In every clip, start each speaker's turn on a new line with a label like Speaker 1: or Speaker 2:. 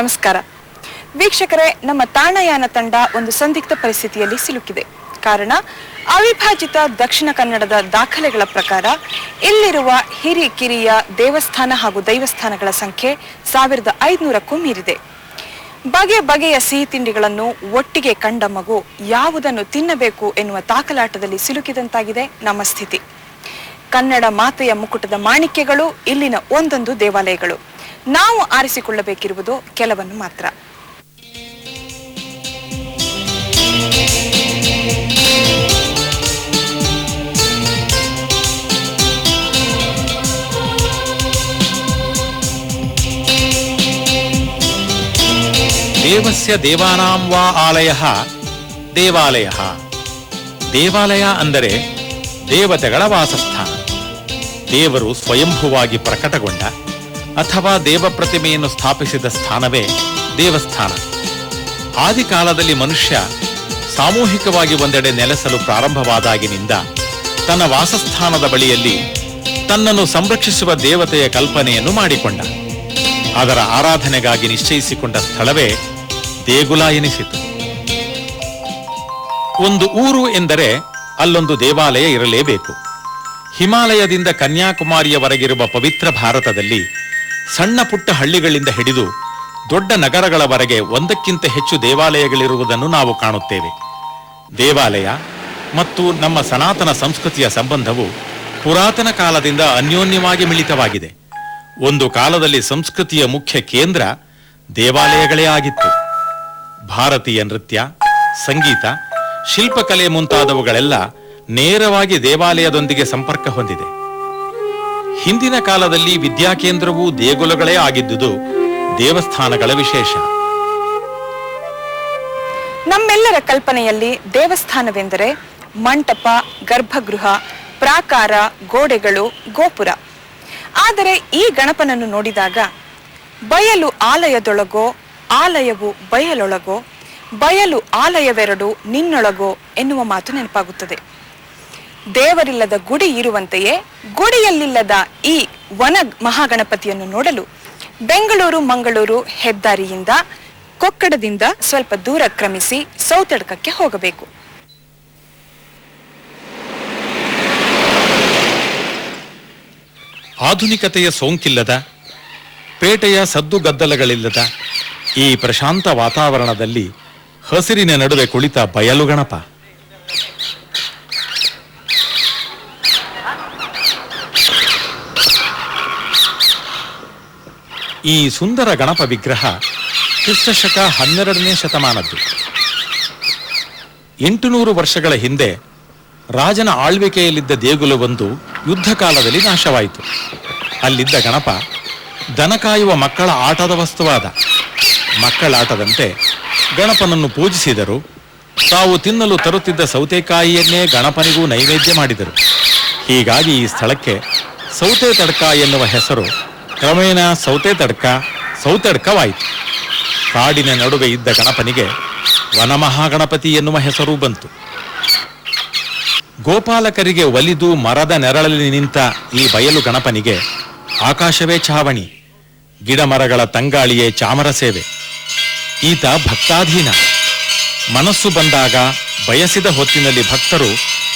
Speaker 1: ನಮಸ್ಕಾರ. ವೀಕ್ಷಕರೇ, ನಮ್ಮ ತಾಣಯಾನ ತಂಡ ಒಂದು ಸಂದಿಗ್ಧ ಪರಿಸ್ಥಿತಿಯಲ್ಲಿ ಸಿಲುಕಿದೆ. ಕಾರಣ, ಅವಿಭಾಜಿತ ದಕ್ಷಿಣ ಕನ್ನಡದ ದಾಖಲೆಗಳ ಪ್ರಕಾರ, ಇಲ್ಲಿರುವ ಹಿರಿ ಕಿರಿಯ ದೇವಸ್ಥಾನ ಹಾಗೂ ದೈವಸ್ಥಾನಗಳ ಸಂಖ್ಯೆ ಸಾವಿರದ ಐದುನೂರಕ್ಕೂ ಮೀರಿದೆ. ಬಗೆ ಬಗೆಯ ಸಿಹಿ ತಿಂಡಿಗಳನ್ನು ಒಟ್ಟಿಗೆ ಕಂಡ ಮಗು ಯಾವುದನ್ನು ತಿನ್ನಬೇಕು ಎನ್ನುವ ತಾಕಲಾಟದಲ್ಲಿ ಸಿಲುಕಿದಂತಾಗಿದೆ ನಮ್ಮ ಸ್ಥಿತಿ. ಕನ್ನಡ ಮಾತೆಯ ಮುಕುಟದ ಮಾಣಿಕ್ಯಗಳು, ಇಲ್ಲಿನ ಒಂದೊಂದು ದೇವಾಲಯಗಳು. ನಾವು ಆರಿಸಿಕೊಳ್ಳಬೇಕಿರುವುದು ಕೆಲವನ್ನು ಮಾತ್ರ.
Speaker 2: ದೇವಸ್ಯ ದೇವಾನಾಂ ವಾ ಆಲಯ ದೇವಾಲಯ. ದೇವಾಲಯ ಅಂದರೆ ದೇವತೆಗಳ ವಾಸಸ್ಥಾನ. ದೇವರು ಸ್ವಯಂಭುವಾಗಿ ಪ್ರಕಟಗೊಂಡ ಅಥವಾ ದೇವ ಪ್ರತಿಮೆಯನ್ನು ಸ್ಥಾಪಿಸಿದ ಸ್ಥಾನವೇ ದೇವಸ್ಥಾನ. ಆದಿಕಾಲದಲ್ಲಿ ಮನುಷ್ಯ ಸಾಮೂಹಿಕವಾಗಿ ಒಂದೆಡೆ ನೆಲೆಸಲು ಪ್ರಾರಂಭವಾದಾಗಿನಿಂದ ತನ್ನ ವಾಸಸ್ಥಾನದ ಬಳಿಯಲ್ಲಿ ತನ್ನನ್ನು ಸಂರಕ್ಷಿಸುವ ದೇವತೆಯ ಕಲ್ಪನೆಯನ್ನು ಮಾಡಿಕೊಂಡ. ಅದರ ಆರಾಧನೆಗಾಗಿ ನಿಶ್ಚಯಿಸಿಕೊಂಡ ಸ್ಥಳವೇ ದೇಗುಲ ಎನಿಸಿತು. ಒಂದು ಊರು ಎಂದರೆ ಅಲ್ಲೊಂದು ದೇವಾಲಯ ಇರಲೇಬೇಕು. ಹಿಮಾಲಯದಿಂದ ಕನ್ಯಾಕುಮಾರಿಯವರೆಗಿರುವ ಪವಿತ್ರ ಭಾರತದಲ್ಲಿ ಸಣ್ಣ ಪುಟ್ಟ ಹಳ್ಳಿಗಳಿಂದ ಹಿಡಿದು ದೊಡ್ಡ ನಗರಗಳವರೆಗೆ ಒಂದಕ್ಕಿಂತ ಹೆಚ್ಚು ದೇವಾಲಯಗಳಿರುವುದನ್ನು ನಾವು ಕಾಣುತ್ತೇವೆ. ದೇವಾಲಯ ಮತ್ತು ನಮ್ಮ ಸನಾತನ ಸಂಸ್ಕೃತಿಯ ಸಂಬಂಧವು ಪುರಾತನ ಕಾಲದಿಂದ ಅನ್ಯೋನ್ಯವಾಗಿ ಮಿಳಿತವಾಗಿದೆ. ಒಂದು ಕಾಲದಲ್ಲಿ ಸಂಸ್ಕೃತಿಯ ಮುಖ್ಯ ಕೇಂದ್ರ ದೇವಾಲಯಗಳೇ ಆಗಿತ್ತು. ಭಾರತೀಯ ನೃತ್ಯ, ಸಂಗೀತ, ಶಿಲ್ಪಕಲೆ ಮುಂತಾದವುಗಳೆಲ್ಲ ನೇರವಾಗಿ ದೇವಾಲಯದೊಂದಿಗೆ ಸಂಪರ್ಕ ಹೊಂದಿದೆ. ಹಿಂದಿನ ಕಾಲದಲ್ಲಿ ವಿದ್ಯಾಕೇಂದ್ರವು ದೇಗುಲಗಳೇ ಆಗಿದ್ದುದು. ದೇವಸ್ಥಾನಗಳ ವಿಶೇಷ.
Speaker 1: ನಮ್ಮೆಲ್ಲರ ಕಲ್ಪನೆಯಲ್ಲಿ ದೇವಸ್ಥಾನವೆಂದರೆ ಮಂಟಪ, ಗರ್ಭಗೃಹ, ಪ್ರಾಕಾರ, ಗೋಡೆಗಳು, ಗೋಪುರ. ಆದರೆ ಈ ಗಣಪನನ್ನು ನೋಡಿದಾಗ ಬಯಲು ಆಲಯದೊಳಗೋ, ಆಲಯವು ಬಯಲೊಳಗೋ, ಬಯಲು ಆಲಯವೆರಡು ನಿನ್ನೊಳಗೋ ಎನ್ನುವ ಮಾತು ನೆನಪಾಗುತ್ತದೆ. ದೇವರಿಲ್ಲದ ಗುಡಿ ಇರುವಂತೆಯೇ ಗುಡಿಯಲ್ಲಿಲ್ಲದ ಈ ವನ ಮಹಾಗಣಪತಿಯನ್ನು ನೋಡಲು ಬೆಂಗಳೂರು, ಮಂಗಳೂರು ಹೆದ್ದಾರಿಯಿಂದ ಕೊಕ್ಕಡದಿಂದ ಸ್ವಲ್ಪ ದೂರ ಕ್ರಮಿಸಿ ಸೌತಡ್ಕಕ್ಕೆ ಹೋಗಬೇಕು.
Speaker 2: ಆಧುನಿಕತೆಯ ಸೋಂಕಿಲ್ಲದ, ಪೇಟೆಯ ಸದ್ದುಗದ್ದಲಗಳಿಲ್ಲದ ಈ ಪ್ರಶಾಂತ ವಾತಾವರಣದಲ್ಲಿ ಹಸಿರಿನ ನಡುವೆ ಕುಳಿತ ಬಯಲು ಗಣಪ. ಈ ಸುಂದರ ಗಣಪ ವಿಗ್ರಹ ಕ್ರಿಸ್ತಶಕ ಹನ್ನೆರಡನೇ ಶತಮಾನದ್ದು. ಎಂಟುನೂರು ವರ್ಷಗಳ ಹಿಂದೆ ರಾಜನ ಆಳ್ವಿಕೆಯಲ್ಲಿದ್ದ ದೇಗುಲವೊಂದು ಯುದ್ಧ ಕಾಲದಲ್ಲಿ ನಾಶವಾಯಿತು. ಅಲ್ಲಿದ್ದ ಗಣಪ ದನ ಕಾಯುವ ಮಕ್ಕಳ ಆಟದ ವಸ್ತುವಾದ. ಮಕ್ಕಳಾಟದಂತೆ ಗಣಪನನ್ನು ಪೂಜಿಸಿದರು. ತಾವು ತಿನ್ನಲು ತರುತ್ತಿದ್ದ ಸೌತೆಕಾಯಿಯನ್ನೇ ಗಣಪನಿಗೂ ನೈವೇದ್ಯ ಮಾಡಿದರು. ಹೀಗಾಗಿ ಈ ಸ್ಥಳಕ್ಕೆ ಸೌತೆ ತಡ್ಕ ಎನ್ನುವ ಹೆಸರು ಕ್ರಮೇಣ ಸೌತೆ ತಡ್ಕ ಸೌತಡ್ಕವಾಯಿತು ಕಾಡಿನ ನಡುವೆ ಇದ್ದ ಗಣಪನಿಗೆ ವನಮಹಾಗಣಪತಿ ಎನ್ನುವ ಹೆಸರು ಬಂತು. ಗೋಪಾಲಕರಿಗೆ ಒಲಿದು ಮರದ ನೆರಳಲ್ಲಿ ನಿಂತ ಈ ಬಯಲು ಗಣಪನಿಗೆ ಆಕಾಶವೇ ಛಾವಣಿ ಗಿಡ ಮರಗಳ ತಂಗಾಳಿಯೇ ಚಾಮರ ಸೇವೆ. ಈತ ಭಕ್ತಾಧೀನ. ಮನಸ್ಸು ಬಂದಾಗ ಬಯಸಿದ ಹೊತ್ತಿನಲ್ಲಿ ಭಕ್ತರು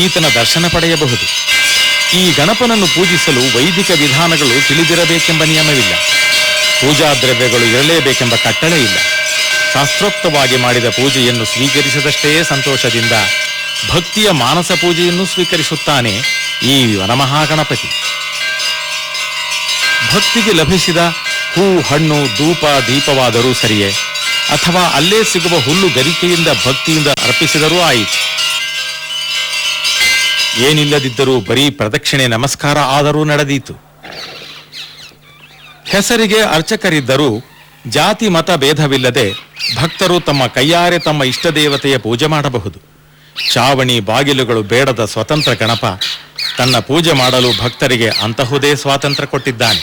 Speaker 2: ಈತನ ದರ್ಶನ ಪಡೆಯಬಹುದು. ಈ ಗಣಪನನ್ನು ಪೂಜಿಸಲು ವೈದಿಕ ವಿಧಾನಗಳು ತಿಳಿದಿರಬೇಕೆಂಬ ನಿಯಮವಿಲ್ಲ. ಪೂಜಾ ದ್ರವ್ಯಗಳು ಇರಲೇಬೇಕೆಂಬ ಕಟ್ಟಳೆ ಇಲ್ಲ. ಶಾಸ್ತ್ರೋಕ್ತವಾಗಿ ಮಾಡಿದ ಪೂಜೆಯನ್ನು ಸ್ವೀಕರಿಸದಷ್ಟೇ ಸಂತೋಷದಿಂದ ಭಕ್ತಿಯ ಮಾನಸ ಪೂಜೆಯನ್ನು ಸ್ವೀಕರಿಸುತ್ತಾನೆ ಈ ವನಮಹಾಗಣಪತಿ. ಭಕ್ತಿಗೆ ಲಭಿಸಿದ ಹೂ, ಹಣ್ಣು, ಧೂಪ, ದೀಪವಾದರೂ ಸರಿಯೇ. ಅಥವಾ ಅಲ್ಲೇ ಸಿಗುವ ಹುಲ್ಲು ಗರಿಕೆಯಿಂದ ಭಕ್ತಿಯಿಂದ ಅರ್ಪಿಸಿದರೂ ಆಯಿತು. ಏನಿಲ್ಲದಿದ್ದರೂ ಬರೀ ಪ್ರದಕ್ಷಿಣೆ ನಮಸ್ಕಾರ ಆದರೂ ನಡೆದೀತು. ಹೆಸರಿಗೆ ಅರ್ಚಕರಿದ್ದರೂ ಜಾತಿ ಮತ ಭೇದವಿಲ್ಲದೆ ಭಕ್ತರು ತಮ್ಮ ಕೈಯಾರೆ ತಮ್ಮ ಇಷ್ಟ ದೇವತೆಯ ಪೂಜೆ ಮಾಡಬಹುದು. ಚಾವಣಿ ಬಾಗಿಲುಗಳು ಬೇಡದ ಸ್ವತಂತ್ರ ಗಣಪ, ತನ್ನ ಪೂಜೆ ಮಾಡಲು ಭಕ್ತರಿಗೆ ಅಂತಹುದೇ ಸ್ವಾತಂತ್ರ್ಯ ಕೊಟ್ಟಿದ್ದಾನೆ.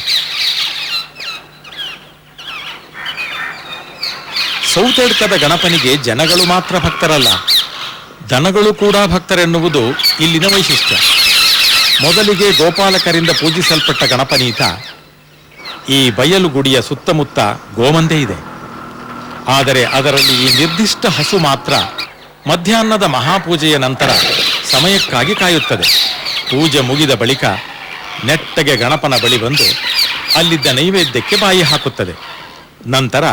Speaker 2: ಸೌತೆಡ್ಕದ ಗಣಪನಿಗೆ ಜನಗಳು ಮಾತ್ರ ಭಕ್ತರಲ್ಲ. ದನಗಳು ಕೂಡ ಭಕ್ತರೆನ್ನುವುದು ಇಲ್ಲಿನ ವೈಶಿಷ್ಟ್ಯ. ಮೊದಲಿಗೆ ಗೋಪಾಲಕರಿಂದ ಪೂಜಿಸಲ್ಪಟ್ಟ ಗಣಪನೀತ ಈ ಬಯಲು ಗುಡಿಯ ಸುತ್ತಮುತ್ತ ಗೋಮಂದೆ ಇದೆ. ಆದರೆ ಅದರಲ್ಲಿ ಈ ನಿರ್ದಿಷ್ಟ ಹಸು ಮಾತ್ರ ಮಧ್ಯಾಹ್ನದ ಮಹಾಪೂಜೆಯ ನಂತರ ಸಮಯಕ್ಕಾಗಿ ಕಾಯುತ್ತದೆ. ಪೂಜೆ ಮುಗಿದ ಬಳಿಕ ನೆಟ್ಟಗೆ ಗಣಪನ ಬಳಿ ಬಂದು ಅಲ್ಲಿದ್ದ ನೈವೇದ್ಯಕ್ಕೆ ಬಾಯಿ ಹಾಕುತ್ತದೆ. ನಂತರ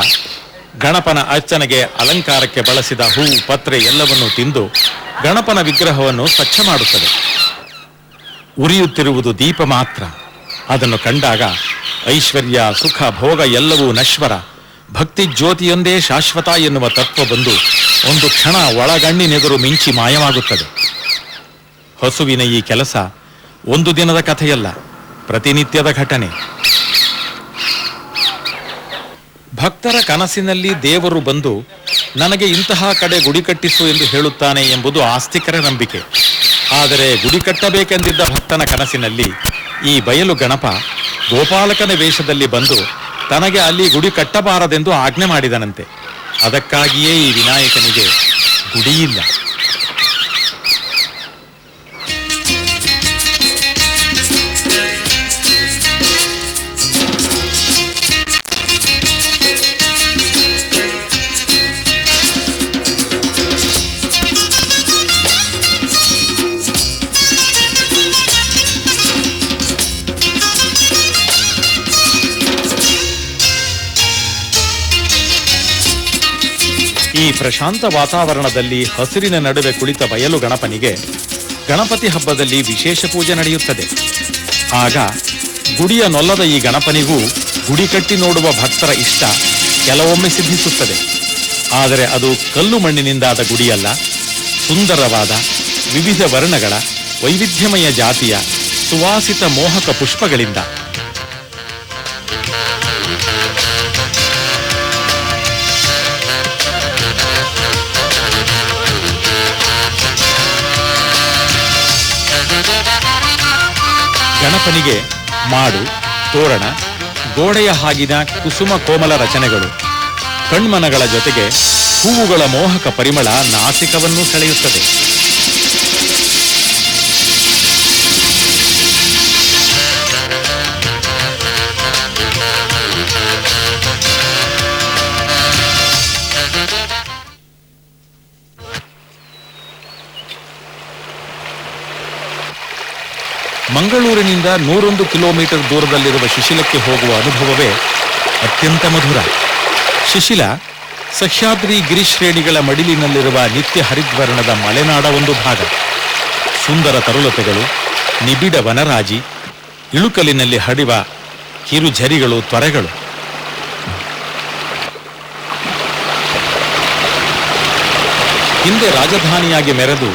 Speaker 2: ಗಣಪನ ಅರ್ಚನೆಗೆ ಅಲಂಕಾರಕ್ಕೆ ಬಳಸಿದ ಹೂ, ಪತ್ರೆ ಎಲ್ಲವನ್ನೂ ತಿಂದು ಗಣಪನ ವಿಗ್ರಹವನ್ನು ಸ್ವಚ್ಛ ಮಾಡುತ್ತದೆ. ಉರಿಯುತ್ತಿರುವುದು ದೀಪ ಮಾತ್ರ. ಅದನ್ನು ಕಂಡಾಗ ಐಶ್ವರ್ಯ, ಸುಖ, ಭೋಗ ಎಲ್ಲವೂ ನಶ್ವರ. ಭಕ್ತಿ ಜ್ಯೋತಿಯೊಂದೇ ಶಾಶ್ವತ ಎನ್ನುವ ತತ್ವ ಬಂದು ಒಂದು ಕ್ಷಣ ಒಳಗಣ್ಣಿನೆದುರು ಮಿಂಚಿ ಮಾಯವಾಗುತ್ತದೆ. ಹಸುವಿನ ಈ ಕೆಲಸ ಒಂದು ದಿನದ ಕಥೆಯಲ್ಲ, ಪ್ರತಿನಿತ್ಯದ ಘಟನೆ. ಭಕ್ತರ ಕನಸಿನಲ್ಲಿ ದೇವರು ಬಂದು ನನಗೆ ಇಂತಹ ಕಡೆ ಗುಡಿ ಕಟ್ಟಿಸು ಎಂದು ಹೇಳುತ್ತಾನೆ ಎಂಬುದು ಆಸ್ತಿಕರ ನಂಬಿಕೆ. ಆದರೆ ಗುಡಿ ಕಟ್ಟಬೇಕೆಂದಿದ್ದ ಭಕ್ತನ ಕನಸಿನಲ್ಲಿ ಈ ಬಯಲು ಗಣಪ ಗೋಪಾಲಕನ ವೇಷದಲ್ಲಿ ಬಂದು ತನಗೆ ಅಲ್ಲಿ ಗುಡಿ ಕಟ್ಟಬಾರದೆಂದು ಆಜ್ಞೆ ಮಾಡಿದನಂತೆ. ಅದಕ್ಕಾಗಿಯೇ ಈ ವಿನಾಯಕನಿಗೆ ಗುಡಿಯಿಲ್ಲ. ಪ್ರಶಾಂತ ವಾತಾವರಣದಲ್ಲಿ ಹಸಿರಿನ ನಡುವೆ ಕುಳಿತ ಬಯಲು ಗಣಪನಿಗೆ ಗಣಪತಿ ಹಬ್ಬದಲ್ಲಿ ವಿಶೇಷ ಪೂಜೆ ನಡೆಯುತ್ತದೆ. ಆಗ ಗುಡಿಯ ನೊಲ್ಲದ ಈ ಗಣಪನಿಗೂ ಗುಡಿ ಕಟ್ಟಿ ನೋಡುವ ಭಕ್ತರ ಇಷ್ಟ ಕೆಲವೊಮ್ಮೆ ಸಿದ್ಧಿಸುತ್ತದೆ. ಆದರೆ ಅದು ಕಲ್ಲು ಮಣ್ಣಿನಿಂದಾದ ಗುಡಿಯಲ್ಲ. ಸುಂದರವಾದ ವಿವಿಧ ವರ್ಣಗಳ ವೈವಿಧ್ಯಮಯ ಜಾತಿಯ ಸುವಾಸಿತ ಮೋಹಕ ಪುಷ್ಪಗಳಿಂದ ಗಣಪನಿಗೆ ಮಾಡು, ತೋರಣ, ಗೋಡೆಯ ಹಾಗಿನ ಕುಸುಮ ಕೋಮಲ ರಚನೆಗಳು. ಕಣ್ಮನಗಳ ಜೊತೆಗೆ ಹೂವುಗಳ ಮೋಹಕ ಪರಿಮಳ ನಾಸಿಕವನ್ನು ಸೆಳೆಯುತ್ತದೆ. ಮಂಗಳೂರಿನಿಂದ ನೂರೊಂದು ಕಿಲೋಮೀಟರ್ ದೂರದಲ್ಲಿರುವ ಶಿಶಿಲಕ್ಕೆ ಹೋಗುವ ಅನುಭವವೇ ಅತ್ಯಂತ ಮಧುರ. ಶಿಶಿಲ ಸಹ್ಯಾದ್ರಿ ಗಿರಿಶ್ರೇಣಿಗಳ ಮಡಿಲಿನಲ್ಲಿರುವ ನಿತ್ಯ ಹರಿದ್ವರ್ಣದ ಮಲೆನಾಡ ಒಂದು ಭಾಗ. ಸುಂದರ ತರುಲತೆಗಳು, ನಿಬಿಡ ವನರಾಜಿ, ಇಳುಕಲಿನಲ್ಲಿ ಹಡಿವ ಕಿರುಝರಿಗಳು ತ್ವರೆಗಳು. ಹಿಂದೆ ರಾಜಧಾನಿಯಾಗಿ ಮೆರೆದು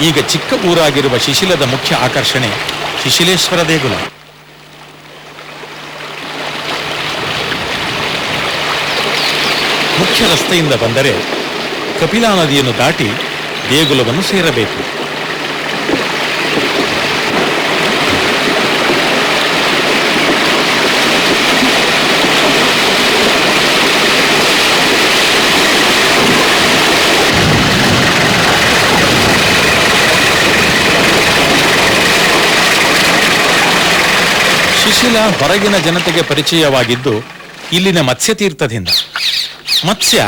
Speaker 2: ಈಗ ಚಿಕ್ಕ ಊರಾಗಿರುವ ಶಿಶಿಲದ ಮುಖ್ಯ ಆಕರ್ಷಣೆ ಶಿಶಿಲೇಶ್ವರ ದೇಗುಲ. ಮುಖ್ಯ ರಸ್ತೆಯಿಂದ ಬಂದರೆ ಕಪಿಲಾ ನದಿಯನ್ನು ದಾಟಿ ದೇಗುಲವನ್ನು ಸೇರಬೇಕು. ಶಿಶಿಲ ಹೊರಗಿನ ಜನತೆಗೆ ಪರಿಚಯವಾಗಿದ್ದು ಇಲ್ಲಿನ ಮತ್ಸ್ಯತೀರ್ಥದಿಂದ. ಮತ್ಸ್ಯ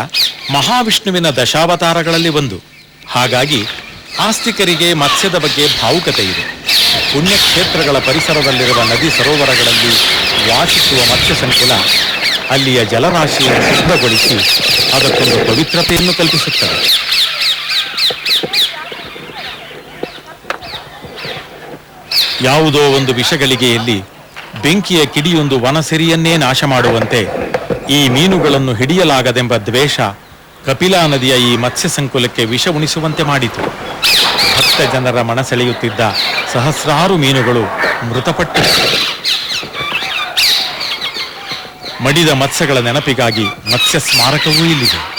Speaker 2: ಮಹಾವಿಷ್ಣುವಿನ ದಶಾವತಾರಗಳಲ್ಲಿ ಒಂದು. ಹಾಗಾಗಿ ಆಸ್ತಿಕರಿಗೆ ಮತ್ಸ್ಯದ ಬಗ್ಗೆ ಭಾವುಕತೆ ಇದೆ. ಪುಣ್ಯಕ್ಷೇತ್ರಗಳ ಪರಿಸರದಲ್ಲಿರುವ ನದಿ ಸರೋವರಗಳಲ್ಲಿ ವಾಸಿಸುವ ಮತ್ಸ್ಯ ಸಂಕುಲ ಅಲ್ಲಿಯ ಜಲರಾಶಿಯನ್ನು ಶುದ್ಧಗೊಳಿಸಿ ಅದಕ್ಕೊಂದು ಪವಿತ್ರತೆಯನ್ನು ಕಲ್ಪಿಸುತ್ತದೆ. ಯಾವುದೋ ಒಂದು ವಿಷಗಳಿಗೆಯಲ್ಲಿ ಬೆಂಕಿಯ ಕಿಡಿಯೊಂದು ವನಸೆರಿಯನ್ನೇ ನಾಶ ಮಾಡುವಂತೆ ಈ ಮೀನುಗಳನ್ನು ಹಿಡಿಯಲಾಗದೆಂಬ ದ್ವೇಷ ಕಪಿಲಾ ನದಿಯ ಈ ಮತ್ಸ್ಯ ಸಂಕುಲಕ್ಕೆ ವಿಷ ಉಣಿಸುವಂತೆ ಮಾಡಿತು. ಭಕ್ತ ಜನರ ಮನಸೆಳೆಯುತ್ತಿದ್ದ ಸಹಸ್ರಾರು ಮೀನುಗಳು ಮೃತಪಟ್ಟು ಮಡಿದ ಮತ್ಸ್ಯಗಳ ನೆನಪಿಗಾಗಿ ಮತ್ಸ್ಯ ಸ್ಮಾರಕವೂ ಇಲ್ಲಿದೆ.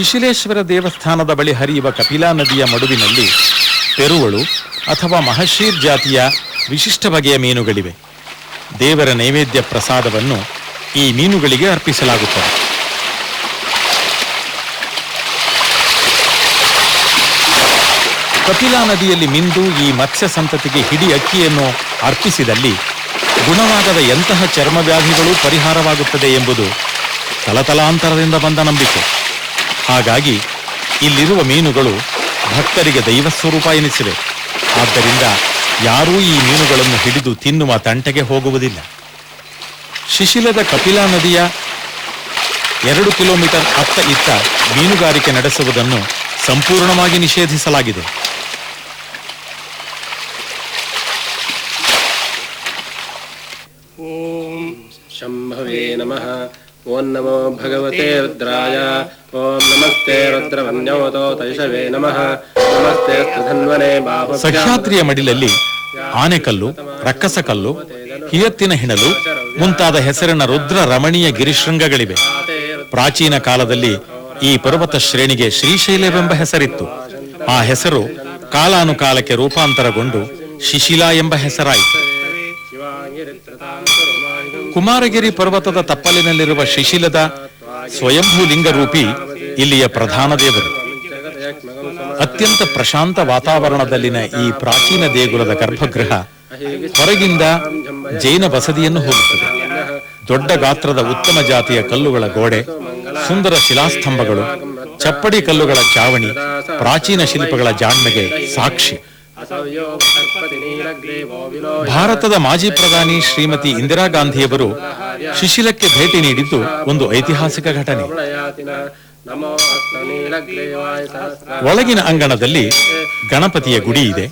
Speaker 2: ಶಿಶಿಲೇಶ್ವರ ದೇವಸ್ಥಾನದ ಬಳಿ ಹರಿಯುವ ಕಪಿಲಾ ನದಿಯ ಮಡುವಿನಲ್ಲಿ ಪೆರುವಳು ಅಥವಾ ಮಹಶೀರ್ ಜಾತಿಯ ವಿಶಿಷ್ಟ ಬಗೆಯ ಮೀನುಗಳಿವೆ. ದೇವರ ನೈವೇದ್ಯ ಪ್ರಸಾದವನ್ನು ಈ ಮೀನುಗಳಿಗೆ ಅರ್ಪಿಸಲಾಗುತ್ತದೆ. ಕಪಿಲಾ ನದಿಯಲ್ಲಿ ಮಿಂದು ಈ ಮತ್ಸ್ಯ ಸಂತತಿಗೆ ಹಿಡಿ ಅಕ್ಕಿಯನ್ನು ಅರ್ಪಿಸಿದಲ್ಲಿ ಗುಣವಾಗದ ಎಂತಹ ಚರ್ಮವ್ಯಾಧಿಗಳು ಪರಿಹಾರವಾಗುತ್ತದೆ ಎಂಬುದು ತಲತಲಾಂತರದಿಂದ ಬಂದ ನಂಬಿಕೆ. ಹಾಗಾಗಿ ಇಲ್ಲಿರುವ ಮೀನುಗಳು ಭಕ್ತರಿಗೆ ದೈವ ಸ್ವರೂಪ ಎನಿಸಿವೆ. ಆದ್ದರಿಂದ ಯಾರೂ ಈ ಮೀನುಗಳನ್ನು ಹಿಡಿದು ತಿನ್ನುವ ತಂಟೆಗೆ ಹೋಗುವುದಿಲ್ಲ. ಶಿಶಿಲದ ಕಪಿಲಾ ನದಿಯ ಎರಡು ಕಿಲೋಮೀಟರ್ ಅತ್ತ ಇತ್ತ ಮೀನುಗಾರಿಕೆ ನಡೆಸುವುದನ್ನು ಸಂಪೂರ್ಣವಾಗಿ ನಿಷೇಧಿಸಲಾಗಿದೆ.
Speaker 3: ಓಂ ಶಂಭವೇ ನಮಃ. ॐ नमो भगवते रुद्राय ॐ नमस्ते रुद्रवन्योतो तैषवे नमः नमस्ते धन्वने बाहुभ्यां
Speaker 2: ಸಹ್ಯಾದ್ರಿಯ ಮಡಿಲಲ್ಲಿ ಆನೆಕಲ್ಲು ರಕ್ಕಸಕಲ್ಲು ಹಿಯತ್ತಿನ ಹಿಣಲು ಮುಂತಾದ ಹೆಸರಿನ ರುದ್ರ ರಮಣೀಯ ಗಿರಿಶೃಂಗಗಳಿವೆ ಪ್ರಾಚೀನ ಕಾಲದಲ್ಲಿ ಈ ಪರ್ವತ ಶ್ರೇಣಿಗೆ ಶ್ರೀಶೈಲವೆಂಬ ಹೆಸರಿತ್ತು ಆ ಹೆಸರು ಕಾಲಾನುಕಾಲಕ್ಕೆ ರೂಪಾಂತರಗೊಂಡು ಶಿಶಿಲಾ ಎಂಬ ಹೆಸರಾಯಿತು ಕುಮಾರಗಿರಿ ಪರ್ವತದ ತಪ್ಪಲಿನಲ್ಲಿರುವ ಶಿಶಿಲದ ಸ್ವಯಂಭೂ ಲಿಂಗರೂಪಿ ಇಲ್ಲಿಯ ಪ್ರಧಾನ ದೇವರು. ಅತ್ಯಂತ ಪ್ರಶಾಂತ ವಾತಾವರಣದಲ್ಲಿನ ಈ ಪ್ರಾಚೀನ ದೇಗುಲದ ಗರ್ಭಗೃಹ ಹೊರಗಿಂದ ಜೈನ ಬಸದಿಯನ್ನು ಹೋಗುತ್ತದೆ ದೊಡ್ಡ ಗಾತ್ರದ ಉತ್ತಮ ಜಾತಿಯ ಕಲ್ಲುಗಳ ಗೋಡೆ, ಸುಂದರ ಶಿಲಾಸ್ತಂಭಗಳು, ಚಪ್ಪಡಿ ಕಲ್ಲುಗಳ ಚಾವಣಿ, ಪ್ರಾಚೀನ ಶಿಲ್ಪಗಳ ಜಾಣ್ಮೆಗೆ ಸಾಕ್ಷಿ. ಭಾರತದ ಮಾಜಿ ಪ್ರಧಾನಿ ಶ್ರೀಮತಿ ಇಂದಿರಾ ಗಾಂಧಿಯವರು ಶಿಶಿಲಕ್ಕೆ ಭೇಟಿ ನೀಡಿದ್ದು ಒಂದು ಐತಿಹಾಸಿಕ ಘಟನೆ. ಒಳಗಿನ ಅಂಗಣದಲ್ಲಿ ಗಣಪತಿಯ ಗುಡಿ ಇದೆ.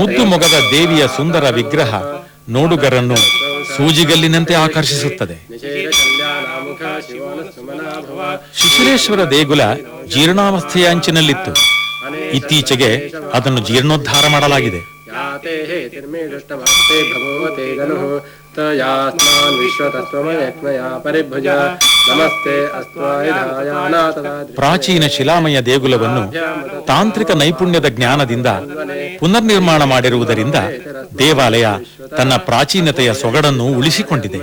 Speaker 2: ಮುದ್ದು ಮೊಗದ ದೇವಿಯ ಸುಂದರ ವಿಗ್ರಹ ನೋಡುಗರನ್ನು ಸೂಜಿಗಲ್ಲಿನಂತೆ ಆಕರ್ಷಿಸುತ್ತದೆ. ಶಿಶಿಲೇಶ್ವರ ದೇಗುಲ ಜೀರ್ಣಾವಸ್ಥೆಯ ಅಂಚಿನಲ್ಲಿತ್ತು. ಇತ್ತೀಚೆಗೆ ಅದನ್ನು ಜೀರ್ಣೋದ್ಧಾರ ಮಾಡಲಾಗಿದೆ. ಪ್ರಾಚೀನ ಶಿಲಾಮಯ ದೇಗುಲವನ್ನು ತಾಂತ್ರಿಕ ನೈಪುಣ್ಯದ ಜ್ಞಾನದಿಂದ ಪುನರ್ನಿರ್ಮಾಣ ಮಾಡಿರುವುದರಿಂದ ದೇವಾಲಯ ತನ್ನ ಪ್ರಾಚೀನತೆಯ ಸೊಗಡನ್ನು ಉಳಿಸಿಕೊಂಡಿದೆ.